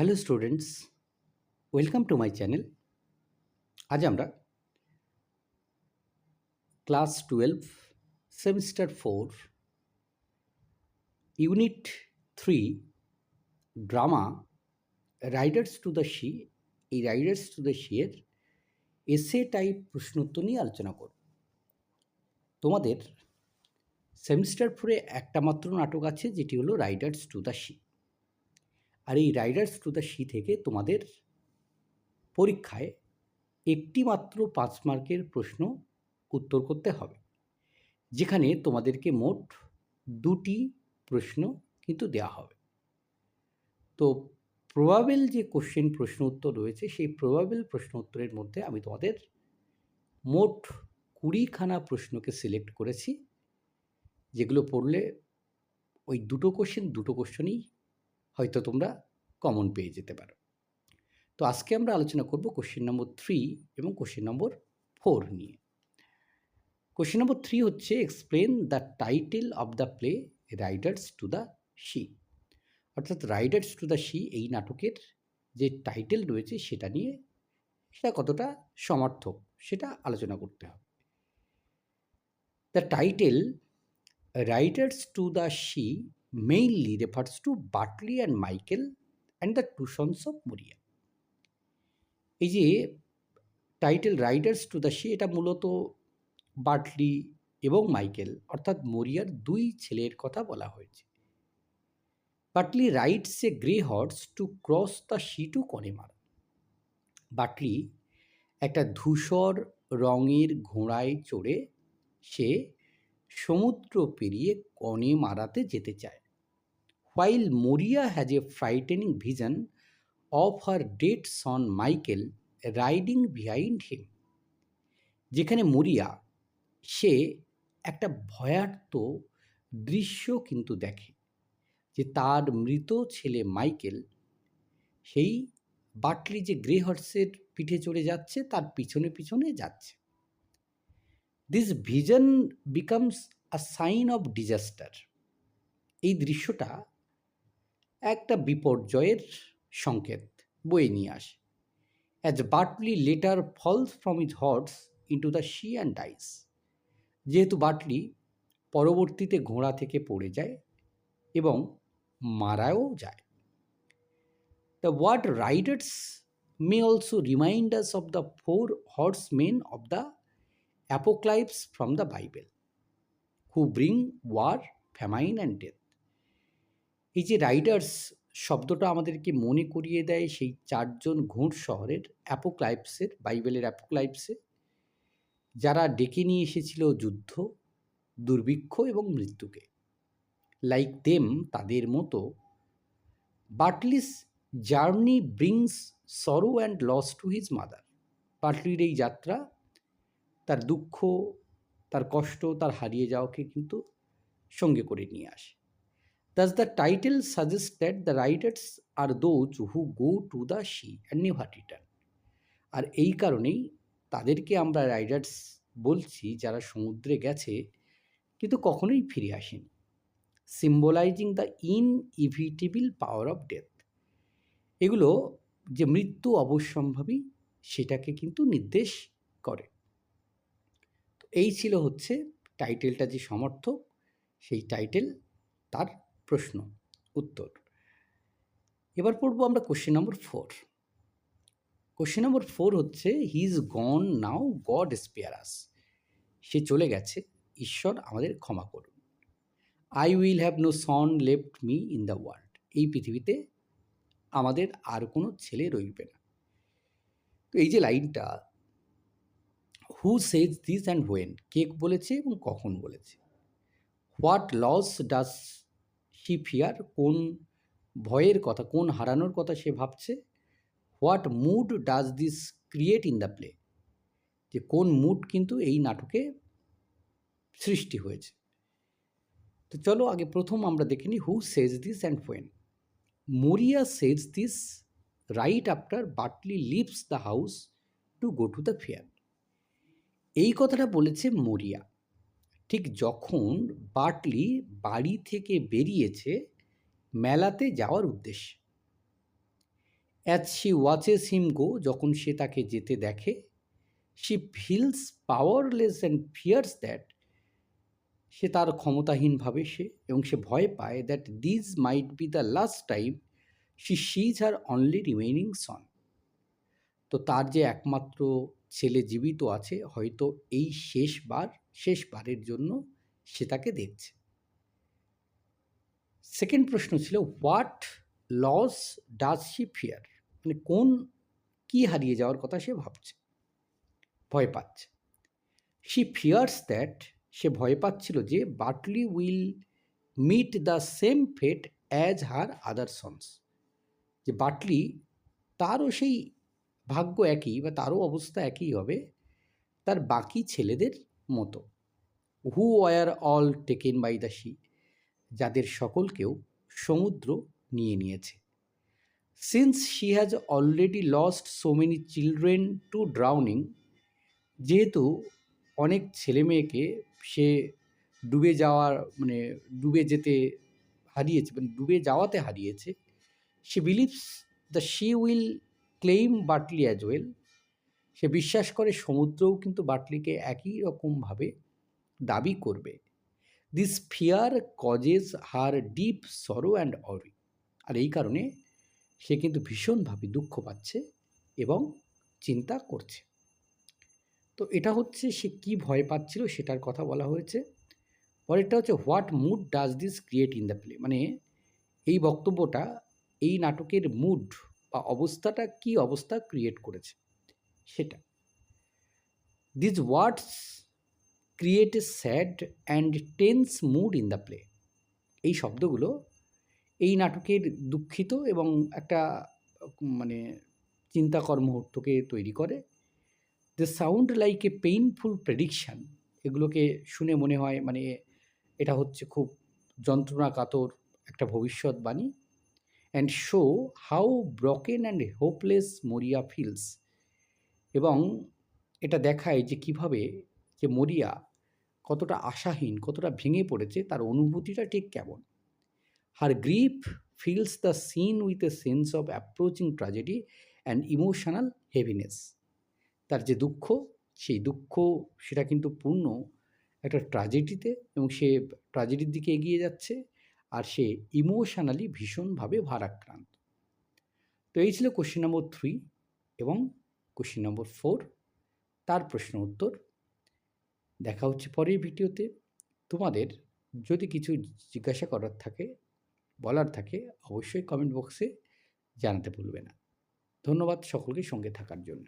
Hello students, welcome to my channel. আজ আমরা class twelve, semester four, unit three, drama, riders to the sea এই riders to the শিয়ের এসে type প্রশ্নোত্তর নিয়ে আলোচনা করব। তোমাদের সেমিস্টার ফোরে একটা মাত্র নাটক আছে, যেটি হলো রাইডার্স টু দ্য শি আর এই রাইডার্স টু দ্য সি থেকে তোমাদের পরীক্ষায় একটি মাত্র পাঁচ মার্কের প্রশ্ন উত্তর করতে হবে। যেখানে তোমাদেরকে মোট দুটি প্রশ্ন কিন্তু দেওয়া হবে। তো প্রবাবেল যে কোশ্চেন প্রশ্ন উত্তর রয়েছে, সেই প্রবাবেল প্রশ্ন উত্তরের মধ্যে আমি তোমাদের মোট কুড়িখানা প্রশ্নকে সিলেক্ট করেছি, যেগুলো পড়লে ওই দুটো কোশ্চেন দুটো কোশ্চেনই হয়তো তোমরা কমন পেয়ে যেতে পারো। তো আজকে আমরা আলোচনা করব কোশ্চেন নম্বর থ্রি এবং কোশ্চেন নম্বর ফোর নিয়ে। কোশ্চেন নম্বর থ্রি হচ্ছে explain the title of the play riders to the sea অর্থাৎ রাইডার্স টু দ্য শি এই নাটকের যে টাইটেল রয়েছে সেটা নিয়ে সেটা কতটা সমর্থক সেটা আলোচনা করতে হবে। The title riders to the sea mainly refers to Bartley and Michael and the two sons of Moria. এই যে title riders to the sea এটা মূলত বার্টলি এবং মাইকেল, অর্থাৎ মরিয়ার দুই ছেলের কথা বলা হয়েছে। Bartley rides a grey horse to cross the sea to Connemara Bartley একটা ধূসর রঙের ঘোড়ায় চড়ে সে সমুদ্র পেরিয়ে কনে মারাতে যেতে চায়। While Maurya has a frightening vision of her dead son Michael riding behind him যেখানে মরিয়া সে একটা ভয়ার্থ দৃশ্য কিন্তু দেখে যে তার মৃত ছেলে মাইকেল সেই বাটলি যে গ্রে হর্সের পিঠে চড়ে যাচ্ছে, তার পিছনে পিছনে যাচ্ছে। This vision becomes a sign of disaster এই দৃশ্যটা একটা বিপর্যয়ের সংকেত বয়ে নিয়ে আসে। As Bartley later falls from his horse into the sea and dies যেহেতু বাটলি পরবর্তীতে ঘোড়া থেকে পড়ে যায় এবং মারাও যায়। The word riders may also reminders of the four horsemen of the apocalypse from the Bible who bring war famine and death এই যে রাইডার্স শব্দটা আমাদেরকে মনে করিয়ে দেয় সেই চারজন ঘোড় শহরের অ্যাপোক্লাইপসের বাইবেলের অ্যাপোক্লাইপসে যারা ডেকে নিয়ে এসেছিল যুদ্ধ, দুর্ভিক্ষ এবং মৃত্যুকে। লাইক দেম তাদের মতো Bartley's journey brings sorrow and loss to his mother বাটলির এই যাত্রা তার দুঃখ, তার কষ্ট, তার হারিয়ে যাওয়াকে কিন্তু সঙ্গে করে নিয়ে আসে। Thus the title suggest that the riders are those who go to the sea and never return আর এই কারণেই তাদেরকে আমরা রাইডার্স বলছি যারা সমুদ্রে গেছে, কিন্তু কখনোই ফিরে আসেনি। Symbolising the inevitable power of death এগুলো যে মৃত্যু অবশ্যম্ভাবী, সেটাকে কিন্তু নির্দেশ করে। তো এই ছিল হচ্ছে টাইটেলটা যে সমর্থক, সেই টাইটেল তার প্রশ্ন, উত্তর। এবার পড়ব আমরা question number four question number four হচ্ছে he is gone now God spare us সে চলে গেছে, ঈশ্বর আমাদের ক্ষমা করুন। I will have no son left me in the world এই পৃথিবীতে আমাদের আর কোনো ছেলে রইবে না। তো এই যে লাইনটা who says this and when cake বলেছে এবং কখন বলেছে? What loss does she fear কোন ভয়ের কথা, কোন হারানোর কথা সে ভাবছে? What mood does this create in the play যে কোন মুড কিন্তু এই নাটকে সৃষ্টি হয়েছে। তো চলো আগে প্রথম আমরা দেখে নিই হু সেজ this and when Maurya says this right after Bartley leaves the house to go to the fair এই কথাটা বলেছে মরিয়া। ঠিক যখন বাটলি বাড়ি থেকে বেরিয়েছে মেলাতে যাওয়ার উদ্দেশ্যে। As she watches him go যখন সে তাকে যেতে দেখে she feels powerless and fears that সে তার ক্ষমতাহীনভাবে সে এবং সে ভয় পায় that this might be the last time she sees her only remaining son তো তার যে একমাত্র ছেলে জীবিত আছে, হয়তো এই শেষবার, শেষবারের জন্য সে তাকে দেখছে। সেকেন্ড প্রশ্ন ছিল, what loss does she fear? মানে কোন, কি হারিয়ে যাওয়ার কথা সে ভাবছে? ভয় পাচ্ছে। শি ফিয়ার্স দ্যাট সে ভয় পাচ্ছিল যে Bartley will meet the same fate as her other sons যে বাটলি তারও সেই ভাগ্য একই বা তারও অবস্থা একই হবে তার বাকি ছেলেদের মতো। Who were all taken by the sea যাদের সকলকেও সমুদ্র নিয়ে নিয়েছে। Since she has already lost so many children to drowning যেহেতু অনেক ছেলে মেয়েকে সে ডুবে যাওয়ার মানে ডুবে যেতে হারিয়েছে মানে ডুবে যাওয়াতে হারিয়েছে সে believes the sea will claim Bartley as well সে বিশ্বাস করে সমুদ্রও কিন্তু বাটলিকে একই রকমভাবে দাবি করবে। This fear causes her deep sorrow and worry আর এই কারণে সে কিন্তু ভীষণভাবে দুঃখ পাচ্ছে এবং চিন্তা করছে। তো এটা হচ্ছে সে কি ভয় পাচ্ছিল সেটার কথা বলা হয়েছে। পরেরটা হচ্ছে what mood does this create in the play মানে এই বক্তব্যটা, এই নাটকের মুড বা অবস্থাটা কি অবস্থা ক্রিয়েট করেছে? সেটা। These words create a sad and tense mood in the play এই শব্দগুলো এই নাটকের দুঃখিত এবং একটা মানে চিন্তাকর মুহূর্তকে তৈরি করে। They sound like a painful prediction এগুলোকে শুনে মনে হয় মানে এটা হচ্ছে খুব যন্ত্রণাকাতর একটা ভবিষ্যৎবাণী। And show how broken and hopeless Maurya feels এবং এটা দেখায় যে কীভাবে যে মরিয়া কতটা আশাহীন, কতটা ভেঙে পড়েছে, তার অনুভূতিটা ঠিক কেমন? Her grief fills the scene with a sense of approaching tragedy and emotional heaviness তার যে দুঃখ, সেই দুঃখ, সেটা কিন্তু পূর্ণ একটা ট্র্যাজেডিতে এবং সে ট্র্যাজেডির দিকে এগিয়ে যাচ্ছে। আর সে ইমোশনালি ভীষণভাবে ভারাক্রান্ত। তো এই ছিল কোশ্চেন নম্বর থ্রি এবং কোশ্চেন নম্বর ফোর তার প্রশ্ন উত্তর। দেখা হচ্ছে পরের ভিডিওতে তোমাদের যদি কিছু জিজ্ঞাসা করার থাকে, বলার থাকে, অবশ্যই কমেন্ট বক্সে জানাতে ভুলবে না। ধন্যবাদ সকলকে সঙ্গে থাকার জন্য।